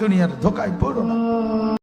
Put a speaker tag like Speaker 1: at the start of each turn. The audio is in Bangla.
Speaker 1: দুনিয়ার ধোকায় পড়ো না।